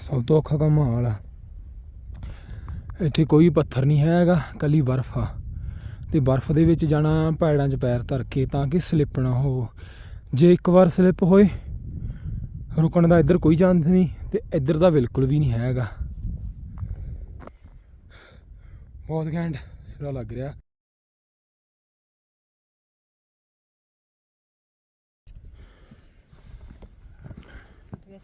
ਸਭ ਤੋਂ ਔਖਾ ਕੰਮ ਹਾਲ ਆ ਇੱਥੇ ਕੋਈ ਪੱਥਰ ਨਹੀਂ ਹੈਗਾ, ਕੱਲੀ ਬਰਫ਼ ਆ। ਤੇ ਬਰਫ਼ ਦੇ ਵਿੱਚ ਜਾਣਾ, ਪੈੜਾਂ 'ਚ ਪੈਰ ਧਰ ਕੇ ਤਾਂ ਕਿ ਸਲਿੱਪ ਨਾ ਹੋ। ਜੇ ਇੱਕ ਵਾਰ ਸਲਿੱਪ ਹੋਏ, ਰੁਕਣ ਦਾ ਇੱਧਰ ਕੋਈ ਚਾਂਸ ਨਹੀਂ ਤੇ ਇੱਧਰ ਦਾ ਬਿਲਕੁਲ ਵੀ ਨਹੀਂ ਹੈਗਾ। ਬਹੁਤ ਘੈਂਟ ਸਿਰਾ ਲੱਗ ਰਿਹਾ। ਇਹ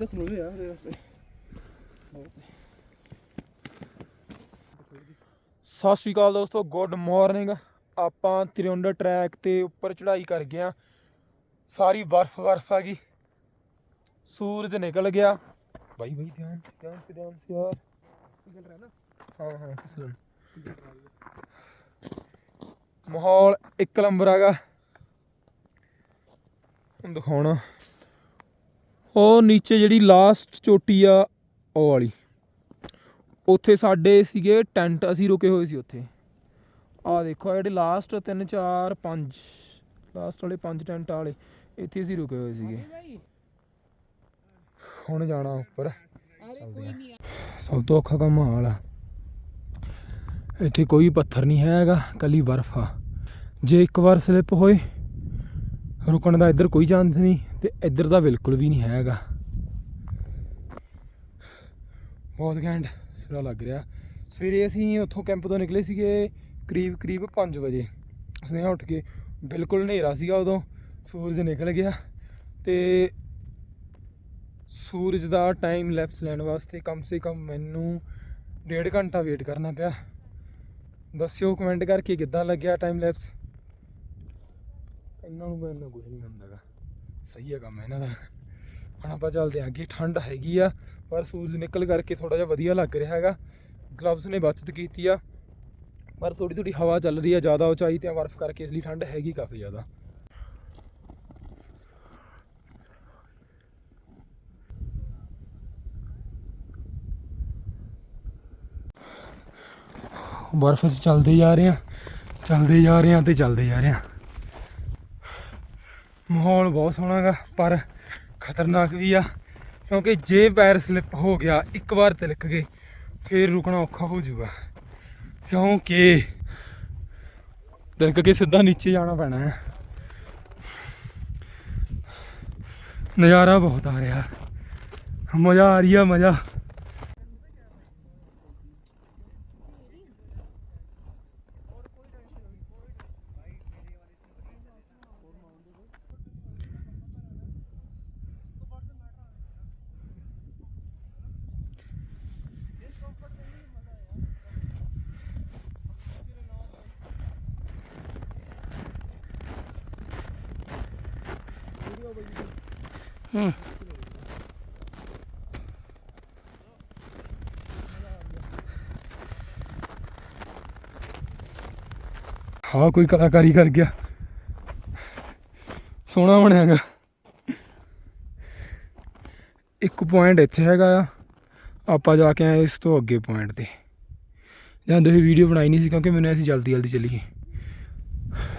ਤਾਂ ਖਲੋਏ ਯਾਰ ਇਹਦੇ ਵਾਸਤੇ ਸਤਿ ਸ਼੍ਰੀ ਅਕਾਲ ਦੋਸਤੋ ਗੁੱਡ ਮਾਰਨਿੰਗ ਆਪਾਂ ਤ੍ਰਿਉਂਡ ਟਰੈਕ ਤੇ ਉੱਪਰ ਚੜ੍ਹਾਈ ਕਰ ਗਏ ਆ ਸਾਰੀ ਬਰਫ਼ ਬਰਫ਼ ਆ ਗਈ। ਸੂਰਜ ਨਿਕਲ ਗਿਆ। ਭਾਈ ਭਾਈ ਧਿਆਨ ਸੇ ਧਿਆਨ ਸੇ ਧਿਆਨ ਸੇ ਯਾਰ। ਨਿਕਲ ਰਿਹਾ ਨਾ? ਹਾਂ ਹਾਂ ਫਿਸਲਣ ਮਾਹੌਲ ਇੱਕ ਨੰਬਰ ਹੈਗਾ ਹੁਣ ਦਿਖਾਉਣਾ। ਉਹ ਨੀਚੇ ਜਿਹੜੀ ਲਾਸਟ ਚੋਟੀ ਆ, ਉਹ ਵਾਲੀ। ਉੱਥੇ ਸਾਡੇ ਸੀਗੇ ਟੈਂਟ, ਅਸੀਂ ਰੁਕੇ ਹੋਏ ਸੀ ਉੱਥੇ। ਆ ਦੇਖੋ ਜਿਹੜੇ ਲਾਸਟ 3 4 5 ਲਾਸਟ ਵਾਲੇ 5 ਟੈਂਟ ਵਾਲੇ, ਇੱਥੇ ਅਸੀਂ ਰੁਕੇ ਹੋਏ ਸੀਗੇ। ਹੁਣ ਜਾਣਾ ਉੱਪਰ। ਸਭ ਤੋਂ ਔਖਾ ਕੰਮ ਹਾਲ ਆ ਇੱਥੇ ਕੋਈ ਪੱਥਰ ਨਹੀਂ ਹੈਗਾ ਕੱਲੀ ਬਰਫ਼ ਆ। ਜੇ ਇੱਕ ਵਾਰ ਸਲਿੱਪ ਹੋਏ, ਰੁਕਣ ਦਾ ਇੱਧਰ ਕੋਈ ਚਾਂਸ ਨਹੀਂ। ਤੇ ਇੱਧਰ ਦਾ ਬਿਲਕੁਲ ਵੀ ਨਹੀਂ ਹੈਗਾ। ਬਹੁਤ ਘੈਂਟ ਸਿਰਾ ਲੱਗ ਰਿਹਾ। ਸਵੇਰੇ ਅਸੀਂ ਉੱਥੋਂ ਕੈਂਪ ਤੋਂ ਨਿਕਲੇ ਸੀਗੇ ਕਰੀਬ ਕਰੀਬ 5 ਵਜੇ। ਸੁਨੇਹਾ ਉੱਠ ਕੇ ਬਿਲਕੁਲ ਹਨੇਰਾ ਸੀਗਾ ਉਦੋਂ। ਸੂਰਜ ਨਿਕਲ ਗਿਆ ਤੇ ਸੂਰਜ ਦਾ ਟਾਈਮ ਲੈਪਸ ਲੈਣ ਵਾਸਤੇ ਕਮ ਸੇ ਕਮ ਮੈਨੂੰ ਡੇਢ ਘੰਟਾ ਵੇਟ ਕਰਨਾ ਪਿਆ। ਦੱਸਿਓ ਕਮੈਂਟ ਕਰਕੇ ਕਿੱਦਾਂ ਲੱਗਿਆ ਟਾਈਮ ਲੈਪਸ ਇਹਨਾਂ ਨੂੰ ਮੈਨੂੰ ਕੁਝ ਨਹੀਂ ਹੁੰਦਾਗਾ ਸਹੀ ਹੈ ਕੰਮ ਇਹਨਾਂ ਦਾ ਹੁਣ ਆਪਾਂ ਚੱਲਦੇ ਹਾਂ ਅੱਗੇ, ਠੰਡ ਹੈਗੀ ਆ, ਪਰ ਸੂਰਜ ਨਿਕਲ ਕਰਕੇ ਥੋੜਾ ਜਿਹਾ ਵਧੀਆ ਲੱਗ ਰਿਹਾ ਹੈਗਾ। ਗਲਵਸ ਨੇ ਬਚਤ ਕੀਤੀ ਆ, ਪਰ ਥੋੜੀ ਥੋੜੀ ਹਵਾ ਚੱਲ ਰਹੀ ਆ ਜ਼ਿਆਦਾ ਉਚਾਈ ਤੇ ਬਰਫ਼ ਕਰਕੇ ਇਸ ਲਈ ਠੰਡ ਹੈਗੀ ਕਾਫੀ ਜ਼ਿਆਦਾ। ਬਰਫ਼ 'ਚ ਚੱਲਦੇ ਜਾ ਰਹੇ ਆ ਚੱਲਦੇ ਜਾ ਰਹੇ ਆ ਤੇ ਚੱਲਦੇ ਜਾ ਰਹੇ ਆ ਮਾਹੌਲ ਬਹੁਤ ਸੋਹਣਾ ਗਾ ਪਰ ਖਤਰਨਾਕ ਵੀ ਆ, ਕਿਉਂਕਿ ਜੇ ਪੈਰ ਸਲਿੱਪ ਹੋ ਗਿਆ, ਇੱਕ ਵਾਰ ਤਿਲਕ ਗਏ, ਫੇਰ ਰੁਕਣਾ ਔਖਾ ਹੋ ਜਾਊਗਾ। ਕਿਉਂਕਿ ਤਿਲਕ ਕੇ ਸਿੱਧਾ ਨੀਚੇ ਜਾਣਾ ਪੈਣਾ ਹੈ। ਨਜ਼ਾਰਾ ਬਹੁਤ ਆ ਰਿਹਾ। ਮਜ਼ਾ ਆ ਰਹੀ ਆ, ਮਜ਼ਾ। ਹੂੰ। ਹਾਂ ਕੋਈ ਕਲਾਕਾਰੀ ਕਰ ਗਿਆ। ਸੋਹਣਾ ਬਣਿਆਗਾ ਇੱਕ ਪੁਆਇੰਟ ਇੱਥੇ ਹੈਗਾ ਆ। ਆਪਾਂ ਜਾ ਕੇ ਆਏ ਇਸ ਤੋਂ ਅੱਗੇ ਪੁਆਇੰਟ ਤੇ। ਜਾਂਦੇ ਹੋਏ ਵੀਡੀਓ ਬਣਾਈ ਨਹੀਂ ਸੀ ਕਿਉਂਕਿ ਮੈਨੂੰ ਅਸੀਂ ਜਲਦੀ ਜਲਦੀ ਚੱਲੀ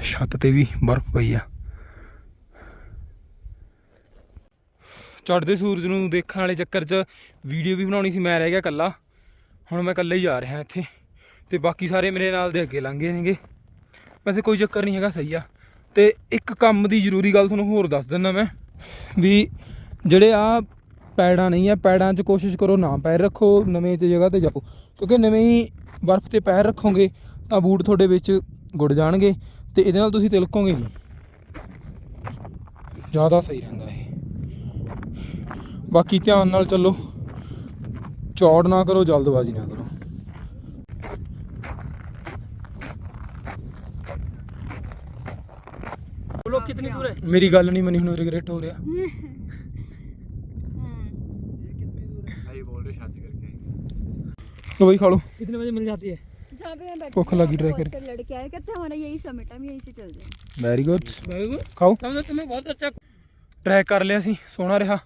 ਛੱਤ ਤੇ ਵੀ ਬਰਫ਼ ਪਈ ਆ। ਚੜ੍ਹਦੇ ਸੂਰਜ ਨੂੰ ਦੇਖਣ ਵਾਲੇ ਚੱਕਰ 'ਚ ਵੀਡੀਓ ਵੀ ਬਣਾਉਣੀ ਸੀ, ਮੈਂ ਰਹਿ ਗਿਆ ਇਕੱਲਾ। ਹੁਣ ਮੈਂ ਇਕੱਲਾ ਹੀ ਜਾ ਰਿਹਾ ਇੱਥੇ ਤੇ ਬਾਕੀ ਸਾਰੇ ਮੇਰੇ ਨਾਲ ਦੇ ਅੱਗੇ ਲੰਘੇ ਨੇਗੇ। ਵੈਸੇ ਕੋਈ ਚੱਕਰ ਨਹੀਂ ਹੈਗਾ, ਸਹੀ ਆ। ਤੇ ਇੱਕ ਕੰਮ ਦੀ ਜ਼ਰੂਰੀ ਗੱਲ ਤੁਹਾਨੂੰ ਹੋਰ ਦੱਸ ਦਿੰਦਾ ਮੈਂ, ਵੀ ਜਿਹੜੇ ਆ ਪੈੜਾਂ ਨਹੀਂ ਆ, ਪੈੜਾਂ 'ਚ ਕੋਸ਼ਿਸ਼ ਕਰੋ ਨਾ ਪੈਰ ਰੱਖੋ, ਨਵੇਂ ਤੇ ਜਗ੍ਹਾ ਤੇ ਜਾਓ। ਕਿਉਂਕਿ ਨਵੇਂ ਹੀ ਬਰਫ਼ ਤੇ ਪੈਰ ਰੱਖੋਗੇ ਤਾਂ ਬੂਟ ਤੁਹਾਡੇ ਵਿੱਚ ਗੁੜ ਜਾਣਗੇ ਤੇ ਇਹਦੇ ਨਾਲ ਤੁਸੀਂ ਤਿਲਕੋਗੇ ਨਹੀਂ। ਜ਼ਿਆਦਾ ਸਹੀ ਰਹਿੰਦਾ ਇਹ। ਬਾਕੀ ਧਿਆਨ ਨਾਲ ਚੱਲੋ ਚੌੜ ਨਾ ਕਰੋ ਜਲਦਬਾਜ਼ੀ ਨਾ ਕਰੋ वो लोग कितनी दूर है ਮੇਰੀ ਗੱਲ ਨਹੀਂ ਮੰਨੀ ਹੁਣ ਰਿਗਰੈਟ ਹੋ ਰਿਹਾ भाई बोल रहे शादी करके ਲੋ ਬਈ ਖਾ ਲਓ कितने बजे मिल जाती है जहाँ पे मैं बैठी भूख थी, लगी ट्राई बहुत करके। से लड़के आए कहते हमारा यही समिट है हम यहीं से चल जाए ਵੈਰੀ ਗੁੱਡ भाई वो ਖਾਓ तब तो तुम्हें बहुत अच्छा ਟਰੈਕ ਕਰ ਲਿਆ ਸੀ ਸੋਹਣਾ ਰਿਹਾ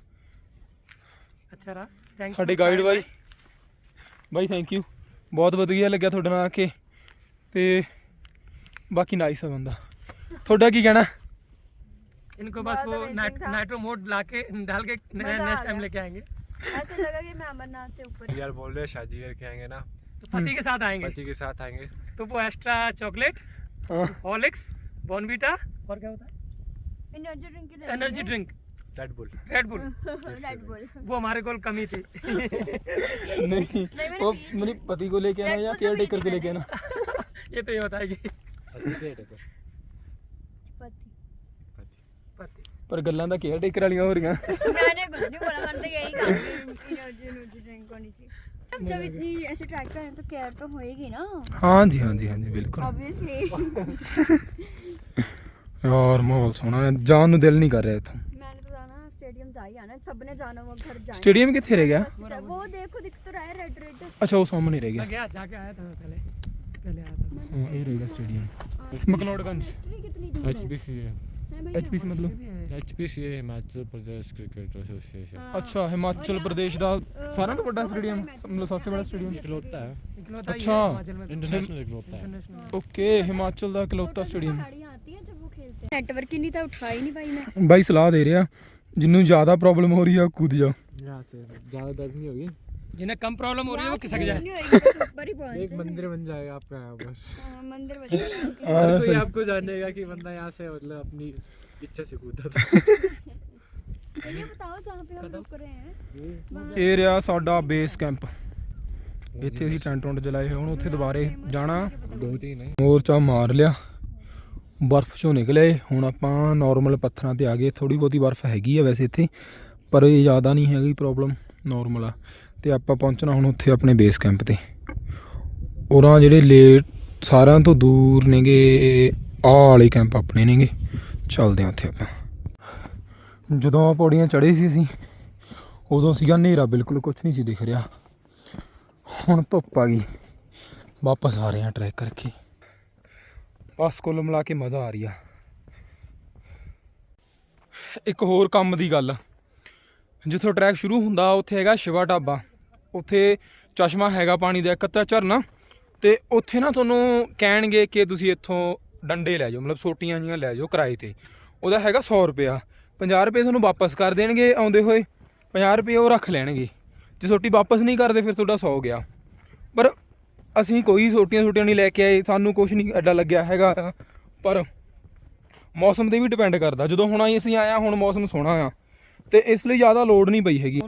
अच्छा रहा थैंक ਸਾਡੇ guide bye bye thank you ਬਹੁਤ ਵਧੀਆ ਲੱਗਿਆ ਤੁਹਾਡੇ ਨਾਲ ਆ ਕੇ ਤੇ ਬਾਕੀ ਨਾਈਸ ਆ ਬੰਦਾ ਤੁਹਾਡਾ ਕੀ ਕਹਿਣਾ इनको बस वो amazing नाइट था। नाइट्रो मोड ला के डाल के मजा आ नेक्स्ट टाइम गया। लेके आएंगे ऐसा लगा कि मैं अमरनाथ से ऊपर यार बोल रहे हैं शादी करके आएंगे ना तो पति के साथ आएंगे पति के साथ आएंगे तो वो एक्स्ट्रा चॉकलेट ਹਾਂ हॉर्लिक्स बॉर्नवीटा और क्या होता है एनर्जी ड्रिंक के लिए energy drink Red Bull Red Bull Red Bull वो हमारे को कमी थी नहीं वो मेरी पति को लेके आना या केयर टेकर को लेके आना ये तो ये बताएगी पति के टेकर पति पति ਪਰ ਗੱਲਾਂ ਤਾਂ ਕੇਅਰ ਟੇਕਰ ਵਾਲੀਆਂ ਹੋ ਰਹੀਆਂ मैंने कुछ नहीं बोला मैंने तो यही कहा कि एनर्जी एनर्जी ड्रिंक होनी चाहिए अब जब इतनी ऐसे ट्रैक करें तो केयर तो होएगी ना ਹਾਂਜੀ ਹਾਂਜੀ ਹਾਂਜੀ ਬਿਲਕੁਲ ऑब्वियसली ਯਾਰ ਮਾਹੌਲ ਸੋਹਣਾ ਹੈ ਜਾਣ ਨੂੰ ਦਿਲ ਨਹੀਂ ਕਰ ਰਿਹਾ ਇੱਥੋਂ ही आना सबने जाना वो घर जाए ਸਟੇਡੀਅਮ ਕਿੱਥੇ ਰਹਿ ਗਿਆ वो देखो दिख तो रहा है रेड रेड ਅੱਛਾ ਉਹ ਸਾਹਮਣੇ ਰਹਿ ਗਿਆ मैं गया जाके आया था मैं पहले पहले आया था ਹਾਂ, ਇਹ ਰਹਿ ਗਿਆ ਸਟੇਡੀਅਮ ਮਕਲੋੜਗੰਜ कितनी दूर है HPC है है भैया ਐਚਪੀਸੀ ਮਤਲਬ HPC है हिमाचल प्रदेश क्रिकेट एसोसिएशन हाँ। ਅੱਛਾ ਹਿਮਾਚਲ ਪ੍ਰਦੇਸ਼ ਦਾ ਸਾਰਿਆਂ ਤੋਂ ਵੱਡਾ ਸਟੇਡੀਅਮ ਮਤਲਬ ਸਭ ਤੋਂ ਵੱਡਾ ਸਟੇਡੀਅਮ इकलौता है इकलौता ही अच्छा। है हिमाचल में इंटरनेशनल इकलौता है इंटरनेशनल ਓਕੇ ਹਿਮਾਚਲ ਦਾ ਇਕਲੌਤਾ ਸਟੇਡੀਅਮ गाड़ियाँ आती हैं जब वो खेलते हैं नेटवर्क ही नहीं था उठा ही नहीं पाई मैं ਬਾਈ ਸਲਾਹ ਦੇ ਰਿਹਾ ਜਿੰਨੂੰ ਜ਼ਿਆਦਾ ਪ੍ਰੋਬਲਮ ਹੋ ਰਹੀ ਆ ਕੂਦ ਜਾ यहाँ से ज़्यादा दर्द नहीं होगी जिन्हें कम प्रॉब्लम हो रही है वो खिसक जाए नहीं होएगी, बस ऊपर ही पहुंच एक मंदिर बन जाएगा आपका यहाँ बस हाँ, मंदिर बच गया ਹਾਂ, कोई ਸਹੀ। आपको जानेगा कि बंदा यहाँ से मतलब अपनी इच्छा से कूदा था ये बताओ जहाँ पे हम रुक रहे हैं ਇਹ ਰਿਹਾ ਸਾਡਾ ਬੇਸ ਕੈਂਪ ਇੱਥੇ ਅਸੀਂ ਟੈਂਟ ਟੁੰਟ ਜਲਾਏ ਹੋਏ ਹੁਣ ਉੱਥੇ ਦੁਬਾਰੇ ਜਾਣਾ दो तीन है ਮੋਰਚਾ ਮਾਰ ਲਿਆ ਬਰਫ਼ ਚੋਂ ਨਿਕਲੇ ਹੁਣ ਆਪਾਂ ਨਾਰਮਲ ਪੱਥਰਾਂ ਤੇ ਆ ਗਏ। ਥੋੜੀ ਬਹੁਤੀ ਬਰਫ਼ ਹੈਗੀ ਆ ਵੈਸੇ ਇੱਥੇ, ਪਰ ਇਹ ਜ਼ਿਆਦਾ ਨਹੀਂ ਹੈਗੀ ਪ੍ਰੋਬਲਮ ਨਾਰਮਲ ਆ। ਤੇ ਆਪਾਂ ਪਹੁੰਚਣਾ ਹੁਣ ਉੱਥੇ ਆਪਣੇ ਬੇਸ ਕੈਂਪ ਤੇ। ਔਰਾਂ ਜਿਹੜੇ ਲੇਟ ਸਾਰਿਆਂ ਤੋਂ ਦੂਰ ਨੇਗੇ, ਆਹ ਵਾਲੇ ਕੈਂਪ ਆਪਣੇ ਨੇਗੇ। ਚੱਲਦੇ ਆ ਉੱਥੇ ਆਪਾਂ। ਜਦੋਂ ਆ ਪੌੜੀਆਂ ਚੜੇ ਸੀ ਅਸੀਂ, ਉਦੋਂ ਸੀਗਾ ਹਨੇਰਾ, ਬਿਲਕੁਲ ਕੁਝ ਨਹੀਂ ਸੀ ਦਿਖ ਰਿਹਾ। ਹੁਣ ਧੁੱਪ ਆ ਗਈ। ਵਾਪਸ ਆ ਰਹੇ ਆ ਟਰੈਕ ਕਰਕੇ। ਬਸ ਕੁੱਲ ਮਿਲਾ ਕੇ ਮਜ਼ਾ ਆ ਰਹੀ ਆ। ਇੱਕ ਹੋਰ ਕੰਮ ਦੀ ਗੱਲ। ਜਿੱਥੋਂ ਟਰੈਕ ਸ਼ੁਰੂ ਹੁੰਦਾ, ਉੱਥੇ ਹੈਗਾ ਸ਼ਿਵਾ ਢਾਬਾ। ਉੱਥੇ ਚਸ਼ਮਾ ਹੈਗਾ ਪਾਣੀ ਦਾ, ਇੱਕ ਅੱਧਾ ਝਰਨਾ। ਤੇ ਉੱਥੇ ਨਾ ਤੁਹਾਨੂੰ ਕਹਿਣਗੇ ਕਿ ਤੁਸੀਂ ਇੱਥੋਂ ਡੰਡੇ ਲੈ ਜਾਓ, ਮਤਲਬ ਸੋਟੀਆਂ ਜੀਆਂ ਲੈ ਜਾਓ ਕਿਰਾਏ ਤੇ। ਉਹਦਾ ਹੈਗਾ 100 ਰੁਪਿਆ 50 ਰੁਪਏ ਤੁਹਾਨੂੰ ਵਾਪਸ ਕਰ ਦੇਣਗੇ ਆਉਂਦੇ ਹੋਏ। 50 ਰੁਪਏ ਉਹ ਰੱਖ ਲੈਣਗੇ। ਜੇ ਸੋਟੀ ਵਾਪਸ ਨਹੀਂ ਕਰਦੇ, ਫਿਰ ਤੁਹਾਡਾ 100 ਗਿਆ। ਪਰ ਅਸੀਂ ਕੋਈ ਛੋਟੀਆਂ ਛੋਟੀਆਂ ਨਹੀਂ ਲੈ ਕੇ ਆਏ ਸਾਨੂੰ ਕੁਝ ਨਹੀਂ ਐਡਾ ਲੱਗਿਆ ਹੈਗਾ। ਪਰ ਮੌਸਮ ਤੇ ਵੀ ਡਿਪੈਂਡ ਕਰਦਾ। ਜਦੋਂ ਹੁਣ ਆਈ ਅਸੀਂ ਆਇਆ ਹੁਣ ਮੌਸਮ ਸੋਹਣਾ ਆ। ਤੇ ਇਸ ਲਈ ਜ਼ਿਆਦਾ ਲੋਡ ਨਹੀਂ ਪਈ ਹੈਗੀ।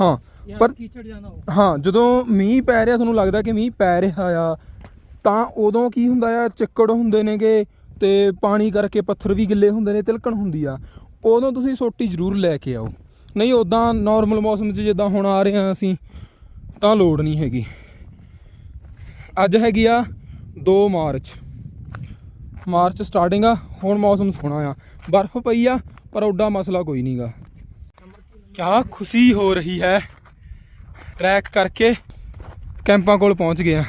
ਹਾਂ ਪਰ ਕੀਚੜ ਜਾਂਦਾ ਹਾਂ ਜਦੋਂ ਮੀਂਹ ਪੈ ਰਿਹਾ ਤੁਹਾਨੂੰ ਲੱਗਦਾ ਕਿ ਮੀਂਹ ਪੈ ਰਿਹਾ ਆ ਤਾਂ ਉਦੋਂ ਕੀ ਹੁੰਦਾ ਆ ਚਿੱਕੜ ਹੁੰਦੇ ਨੇਗੇ ਤੇ ਪਾਣੀ ਕਰਕੇ ਪੱਥਰ ਵੀ ਗਿੱਲੇ ਹੁੰਦੇ ਨੇ ਤਿਲਕਣ ਹੁੰਦੀ ਆ। ਉਦੋਂ ਤੁਸੀਂ ਸੋਟੀ ਜ਼ਰੂਰ ਲੈ ਕੇ ਆਓ। ਨਹੀਂ ਉਦਾਂ ਨਾਰਮਲ ਮੌਸਮ 'ਚ ਜਿੱਦਾਂ ਹੁਣ ਆ ਰਹੇ ਆ ਅਸੀਂ ਤਾਂ ਲੋਡ ਨਹੀਂ ਹੈਗੀ। अज हैगी दो मार्च मार्च स्टार्टिंग हूँ मौसम सोना आ बर्फ़ पई आ पर ओडा मसला कोई नहीं गा क्या खुशी हो रही है ट्रैक करके कैंपा को पहुँच गया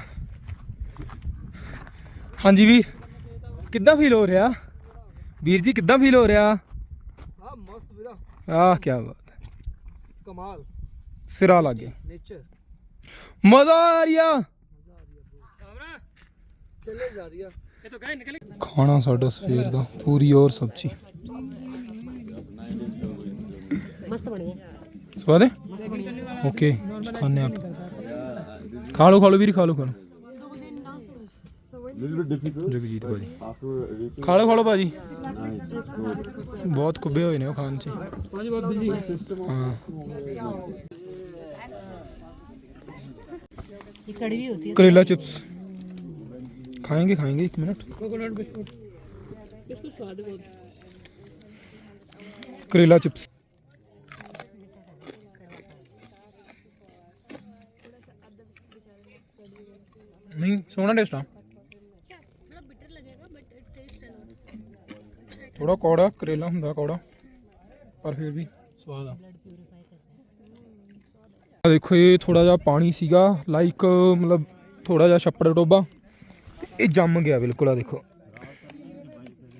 हाँ जी भीर कि फील हो रहा भीर जी कि फील हो रहा आ क्या बात है सिरा लागे मज़ा आ रहा चले जा रही है ये तो गए निकले ਖਾਣਾ ਸਾਡਾ ਸਵੇਰ ਦਾ ਪੂਰੀ ਔਰ ਸਬਜ਼ੀ मस्त बढ़िया ਸਵਾਦ ਹੈ ਓਕੇ ਖਾਣੇ ਆਪ ਖਾ ਲਓ ਖਾ ਲਓ ਵੀਰ ਖਾ ਲਓ ਖਾ ਲਓ ਜਗਜੀਤ ਭਾਜੀ ਖਾ ਲਓ ਖਾ ਲਓ ਭਾਜੀ ਬਹੁਤ ਕੁੱਬੇ ਹੋਏ ਨੇ ਉਹ ਖਾਣ ਚ आज बहुत बिजी है ਹਾਂ ये कड़वी होती है करेला चिप्स खाएंगे खाएंगे एक मिनट कोकोनट बिस्कुट इसको स्वाद है बहुत करेला चिप्स नहीं सोना टेस्ट आ ਥੋੜਾ ਕੌੜਾ ਕਰੇਲਾ ਹੁੰਦਾ ਕੌੜਾ ਪਰ ਫਿਰ ਵੀ ਸਵਾਦ ਆ ਆ ਦੇਖੋ ਇਹ ਥੋੜਾ ਜਿਹਾ ਪਾਣੀ ਸੀਗਾ ਲਾਈਕ ਮਤਲਬ ਥੋੜਾ ਜਿਹਾ ਛੱਪੜ ਟੋਬਾ ਤੇ ਇਹ ਜੰਮ ਗਿਆ ਬਿਲਕੁਲ ਆ ਦੇਖੋ।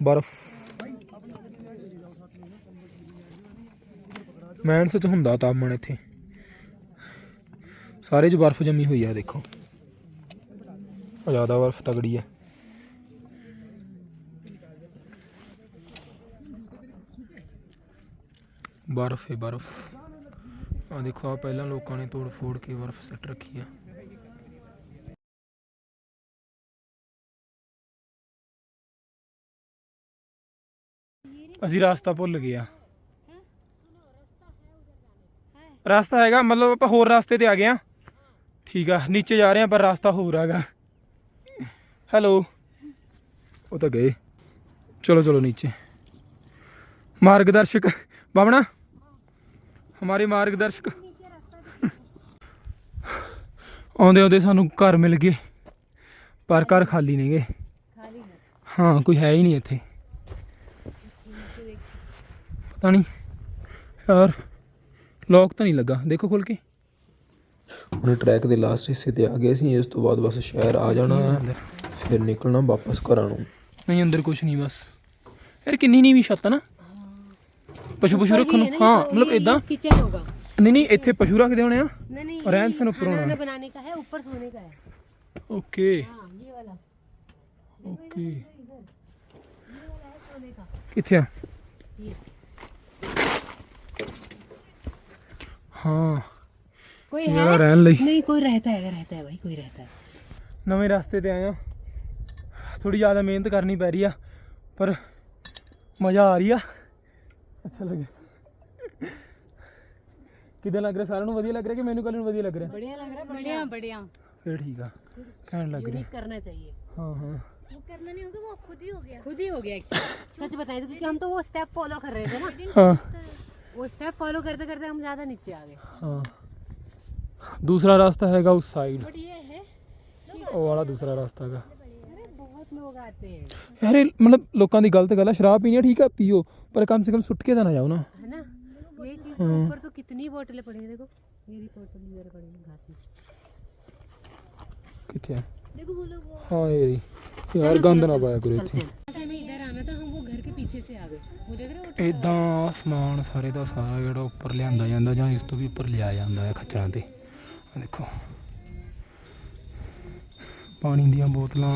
ਬਰਫ਼। ਮੈਂਸ ਚ ਹੁੰਦਾ ਤਾਪਮਾਨ ਇੱਥੇ। ਸਾਰੇ ਚ ਬਰਫ਼ ਜੰਮੀ ਹੋਈ ਆ ਦੇਖੋ। ਜ਼ਿਆਦਾ ਬਰਫ਼ ਤਗੜੀ ਹੈ ਬਰਫ਼ ਹੈ ਬਰਫ਼। ਆ ਦੇਖੋ ਆ ਪਹਿਲਾਂ ਲੋਕਾਂ ਨੇ ਤੋੜ ਫੋੜ ਕੇ ਬਰਫ਼ ਸੱਟ ਰੱਖੀ ਆ। ਅਸੀਂ ਰਾਸਤਾ ਭੁੱਲ ਗਏ ਆ। ਰਸਤਾ ਹੈਗਾ ਮਤਲਬ ਆਪਾਂ ਹੋਰ ਰਾਸਤੇ ਤੇ ਆ ਗਏ ਆ। ਠੀਕ ਆ ਨੀਚੇ ਜਾ ਰਹੇ ਆ ਪਰ ਰਸਤਾ ਹੋਰ ਹੈਗਾ। ਹੈਲੋ। ਉਹ ਤਾਂ ਗਏ। ਚਲੋ ਚਲੋ ਨੀਚੇ। ਮਾਰਗਦਰਸ਼ਕ ਬਾਬਣਾ ਹਮਾਰੇ ਮਾਰਗਦਰਸ਼ਕ। ਆਉਂਦੇ ਆਉਂਦੇ ਸਾਨੂੰ ਘਰ ਮਿਲ ਗਏ। ਪਰ ਘਰ ਖਾਲੀ ਨੇਗੇ। ਹਾਂ ਕੋਈ ਹੈ ਹੀ ਨਹੀਂ ਇੱਥੇ। ਪਤਾ ਨਹੀਂ? ਯਾਰ ਲੌਕ ਤਾਂ ਨਹੀਂ ਲੱਗਾ। ਦੇਖੋ ਖੋਲ ਕੇ। ਹੁਣ ਟਰੈਕ ਦੇ ਲਾਸਟ ਹਿੱਸੇ ਤੇ ਆ ਗਏ ਸੀ। ਇਸ ਤੋਂ ਬਾਅਦ ਬਸ ਸ਼ਹਿਰ ਆ ਜਾਣਾ ਹੈ। ਫਿਰ ਨਿਕਲਣਾ ਵਾਪਸ ਘਰਾਂ ਨੂੰ। ਨਹੀਂ ਅੰਦਰ ਕੁਝ ਨਹੀਂ ਬਸ। ਯਾਰ ਕਿੰਨੀ ਨਹੀਂ ਵੀ ਛੱਤ ਨਾ। ਪਸ਼ੂ ਪਸ਼ੂ ਰੱਖਣ ਨੂੰ। ਹਾਂ ਮਤਲਬ ਇਦਾਂ ਕਿਚਨ ਹੋਗਾ। ਨਹੀਂ ਨਹੀਂ ਇੱਥੇ ਪਸ਼ੂ ਰੱਖਦੇ ਹੋਣੇ ਆ। ਨਹੀਂ ਨਹੀਂ ਔਰ ਐਨ ਸਾਨੂੰ ਉੱਪਰ ਹੋਣਾ। ਬਣਾਉਣੇ ਦਾ ਹੈ ਉੱਪਰ ਸੋਨੇ ਦਾ ਹੈ। ਓਕੇ। ਹਾਂ ਇਹ ਵਾਲਾ। ਓਕੇ। ਕਿੱਥੇ ਆ? ਹਾਂ कोई ਇਹ है ਵਾਲਾ ਰਹਿਣ ਲਈ नहीं कोई रहता है रहता है भाई कोई रहता है ਨਵੇਂ ਰਸਤੇ ਤੇ ਆਇਆ ਥੋੜੀ ਜ਼ਿਆਦਾ ਮਿਹਨਤ ਕਰਨੀ ਪੈ ਰਹੀ ਆ ਪਰ ਮਜ਼ਾ ਆ ਰਹੀ ਆ ਅੱਛਾ ਲੱਗਿਆ ਕਿਦਾਂ ਲੱਗ ਰਿਹਾ ਸਾਰਿਆਂ ਨੂੰ ਵਧੀਆ ਲੱਗ ਰਿਹਾ ਕਿ ਮੈਨੂੰ ਕੱਲ ਨੂੰ ਵਧੀਆ ਲੱਗ ਰਿਹਾ बढ़िया लग रहा है बढ़िया बढ़िया ਫੇਰ ਠੀਕ ਆ ਕਹਿਣ ਲੱਗ ਰਿਹਾ यूनिक करना चाहिए ਹਾਂ ਹਾਂ वो करना नहीं होगा वो खुद ही हो गया खुद ही हो गया actually। सच बताएं तो क्योंकि हम तो वो स्टेप फॉलो कर रहे थे ना ਹਾਂ वो स्टेप फॉलो करते करते हम ज्यादा नीचे आ गए ਹਾਂ ਦੂਸਰਾ ਰਸਤਾ ਹੈਗਾ ਉਸ ਸਾਈਡ बट ये है ਉਹ ਵਾਲਾ ਦੂਸਰਾ ਰਸਤਾ ਹੈਗਾ अरे बहुत लोग आते हैं ਯਾਰ ਇਹ ਮਤਲਬ ਲੋਕਾਂ ਦੀ ਗਲਤ ਗੱਲ ਆ ਸ਼ਰਾਬ ਪੀਣੀ ਆ ਠੀਕ ਆ ਪੀਓ ਪਰ ਕਮ ਸੇ ਕਮ ਸੁੱਟ ਕੇ ਤਾਂ ਨਾ ਜਾਓ ਨਾ है ना ये चीज के ऊपर तो कितनी बोतलें पड़ी हैं देखो मेरी बोतल इधर पड़ी है घास में ਕਿੱਥੇ ਆ देखो वो लोग वो ਹਾਂ ਯਾਰੀ ਯਾਰ ਗੰਦ ਨਾ ਪਾਇਆ ਕਰੋ ਇੱਥੇ ऐसे हमें इधर आना था हम वो घर के पीछे से आ गए वो देख रहे हो ਇਦਾਂ ਸਮਾਨ ਸਾਰੇ ਦਾ ਸਾਰਾ ਜਿਹੜਾ ਉੱਪਰ ਲਿਆਂਦਾ ਜਾਂਦਾ ਜਾਂ ਇਸ ਤੋਂ ਵੀ ਉੱਪਰ ਲਿਆ ਜਾਂਦਾ ਹੈ ਖੱਚਰਾਂ ਤੇ ਆ ਦੇਖੋ ਪਾਣੀ ਦੀਆਂ ਬੋਤਲਾਂ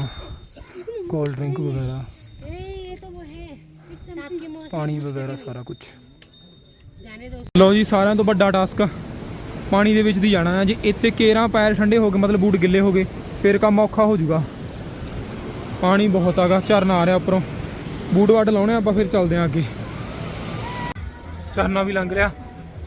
ਕੋਲਡ ਡਰਿੰਕ ਵਗੈਰਾ ए, ये तो वो है सांप की मौत ਪਾਣੀ ਵਗੈਰਾ ਸਾਰਾ ਕੁਝ जाने दो ਲਓ ਜੀ ਸਾਰਿਆਂ ਤੋਂ ਵੱਡਾ ਟਾਸਕ ਪਾਣੀ ਦੇ ਵਿੱਚ ਦੀ ਜਾਣਾ ਹੈ ਜੇ ਇੱਥੇ ਕੇਰਾਂ ਪੈਰ ਠੰਡੇ ਹੋ ਗਏ ਮਤਲਬ ਬੂਟ ਗਿੱਲੇ ਹੋ ਗਏ ਫਿਰ ਕੰਮ ਔਖਾ ਹੋ ਜਾਊਗਾ ਪਾਣੀ ਬਹੁਤ ਆਗਾ, ਝਰਨਾ ਆ ਰਿਹਾ ਉੱਪਰੋਂ। ਬੂਟ ਵਾਟ ਲਾਉਣੇ ਆਪਾਂ, ਫਿਰ ਚੱਲਦੇ ਆਂ ਅੱਗੇ। ਝਰਨਾ ਵੀ ਲੰਘ ਰਿਹਾ।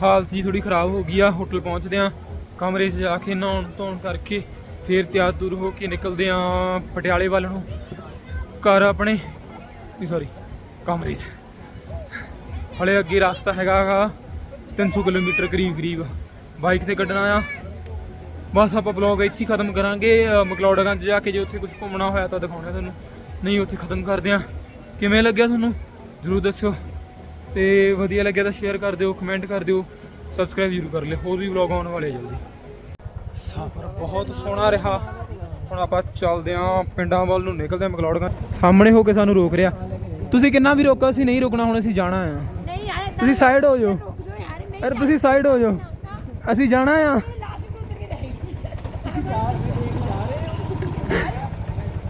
ਹਾਲਤ ਜੀ ਥੋੜੀ ਖਰਾਬ ਹੋ ਗਈ ਆ, ਹੋਟਲ ਪਹੁੰਚਦੇ ਆਂ। ਕਮਰੇ 'ਚ ਜਾ ਕੇ ਨਹਾਉਣ ਧੋਣ ਕਰਕੇ ਫਿਰ ਤਿਆਰ ਤੁਰ ਹੋ ਕੇ ਨਿਕਲਦੇ ਆਂ ਪਟਿਆਲੇ ਵੱਲ ਨੂੰ। ਘਰ ਆਪਣੇ ਸੌਰੀ ਕਮਰੇ 'ਚ। ਹਲੇ ਅੱਗੇ ਰਸਤਾ ਹੈਗਾ ਗਾ 300 ਕਿਲੋਮੀਟਰ ਕਰੀਬ ਕਰੀਬ ਬਾਈਕ ਤੇ ਕੱਢਣਾ ਆ ਬਸ ਆਪਾਂ ਬਲੌਗ ਇੱਥੇ ਹੀ ਖਤਮ ਕਰਾਂਗੇ ਮਕਲੌਡਗੰਜ ਜਾ ਕੇ ਜੇ ਉੱਥੇ ਕੁਝ ਘੁੰਮਣਾ ਹੋਇਆ ਤਾਂ ਦਿਖਾਉਣਾ ਤੁਹਾਨੂੰ। ਨਹੀਂ ਉੱਥੇ ਖਤਮ ਕਰਦੇ ਆ ਕਿਵੇਂ ਲੱਗਿਆ ਤੁਹਾਨੂੰ? ਜਰੂਰ ਦੱਸਿਓ। ਤੇ ਵਧੀਆ ਲੱਗਿਆ ਤਾਂ ਸ਼ੇਅਰ ਕਰ ਦਿਓ ਕਮੈਂਟ ਕਰ ਦਿਓ। ਸਬਸਕ੍ਰਾਈਬ ਜ਼ਰੂਰ ਕਰ ਲਿਓ। ਹੋਰ ਵੀ ਵਲੌਗ ਆਉਣ ਵਾਲੇ ਜਲਦੀ। ਸਫ਼ਰ ਬਹੁਤ ਸੋਹਣਾ ਰਿਹਾ। ਹੁਣ ਆਪਾਂ ਚੱਲਦੇ ਆਂ ਪਿੰਡਾਂ ਵੱਲ ਨੂੰ ਨਿਕਲਦੇ ਆਂ ਮਕਲੌੜਗੰਜ। ਸਾਹਮਣੇ ਹੋ ਕੇ ਸਾਨੂੰ ਰੋਕ ਰਿਹਾ। ਤੁਸੀਂ ਕਿੰਨਾ ਵੀ ਰੋਕਾ ਸੀ ਨਹੀਂ ਰੁਕਣਾ ਹੁਣ ਅਸੀਂ ਜਾਣਾ ਆ। ਤੁਸੀਂ ਸਾਈਡ ਹੋ ਜਾਓ। ਯਾਰ ਤੁਸੀਂ ਸਾਈਡ ਹੋ ਜਾਓ। ਅਸੀਂ ਜਾਣਾ ਆ।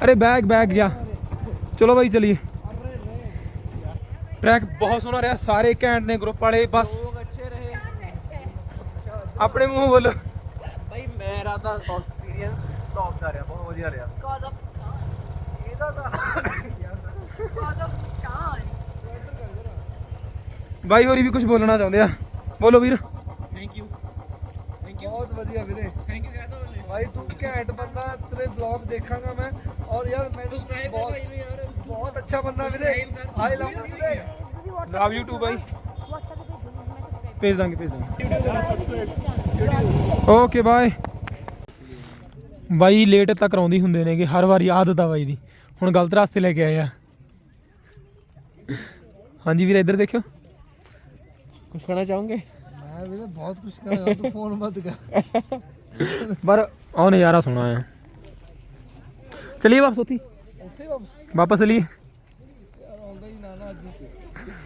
ਅਰੇ ਬੈਗ ਬੈਗ ਗਿਆ ਚਲੋ ਬਾਈ ਚਲਿਏ। ਟਰੈਕ ਬਹੁਤ ਸੋਹਣਾ ਰਿਹਾ ਸਾਰੇ ਘੈਂਟ ਨੇ ਗਰੁੱਪ ਵਾਲੇ ਬਸ। ਆਪਣੇ ਮੂੰਹ ਬੋਲੋ। ਬਾਈ ਮੇਰਾ ਤਾਂ ਐਕਸਪੀਰੀਅੰਸ ਟੌਪ ਦਾ ਰਿਹਾ ਬਹੁਤ ਵਧੀਆ ਰਿਹਾ। ਕਾਜ਼ ਆਫ ਮੁਸਕਾਨ ਇਹਦਾ ਤਾਂ ਕਾਜ਼ ਆਫ ਮੁਸਕਾਨ ਬਾਈ ਹੋਰੀ ਵੀ ਕੁਝ ਬੋਲਣਾ ਚਾਹੁੰਦੇ ਆ। ਬੋਲੋ ਵੀਰ। ਥੈਂਕ ਯੂ ਥੈਂਕ ਯੂ ਬਹੁਤ ਵਧੀਆ ਵੀਰੇ। ਥੈਂਕ ਯੂ ਕਹਿੰਦਾ ਬਾਈ ਤੂੰ ਘੈਂਟ ਬੰਦਾ ਤੇਰੇ ਵਲੌਗ ਦੇਖਾਂਗਾ ਮੈਂ। ਔਰ ਯਾਰ ਮੈਨੂੰ ਸਬਸਕ੍ਰਾਈਬ ਕਰ ਭਾਈ ਯਾਰ। ਬਹੁਤ ਅੱਛਾ ਬੰਦਾ ਵੀਰੇ। ਆਈ ਲਵ ਯੂ ਵੀਰੇ। ਲਵ ਯੂ ਟੂ ਭਾਈ। ਭੇਜ ਦਾਂਗੇ ਭੇਜ ਦਾਂਗੇ। ਓਕੇ ਬਾਏ ਬਾਈ ਲੇਟ ਤੱਕ ਕਰਾਉਂਦੀ ਹੁੰਦੇ ਨੇਗੇ ਹਰ ਵਾਰੀ ਆਦਤ ਆ ਬਾਈ ਦੀ। ਹੁਣ ਗਲਤ ਰਸਤੇ ਲੈ ਕੇ ਆਏ ਆ। ਹਾਂਜੀ ਵੀਰੇ ਇੱਧਰ ਦੇਖਿਓ। ਕੁਝ ਕਹਿਣਾ ਚਾਹੋਗੇ? ਮੈਂ ਵੀਰੇ ਬਹੁਤ ਕੁਝ ਕਹਿਣਾ ਤੂੰ ਫੋਨ ਬੰਦ ਕਰ। ਪਰ ਆਉਣ ਯਾਰਾ ਸੁਣਾ ਆ। ਚਲਿਏ ਵਾਪਸ ਉੱਥੇ ਹੀ। ਉੱਥੇ ਵਾਪਸ ਵਾਪਸ ਚਲੀਏ ਆਉਂਦਾ ਹੀ ਨਾ ਨਾ ਅੱਜ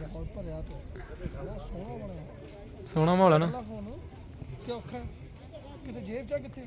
ਬਹੁਤ ਭਰਿਆ ਪਿਆ ਬਹੁਤ ਸੋਹਣਾ ਬਣਿਆ ਸੋਹਣਾ ਮਾਹੌਲ ਆ ਨਾ ਪਹਿਲਾ ਫੋਨ ਕਿ ਔਖਾ ਹੈ? ਕਿਤੇ ਜੇਬ ਚ ਕਿੱਥੇ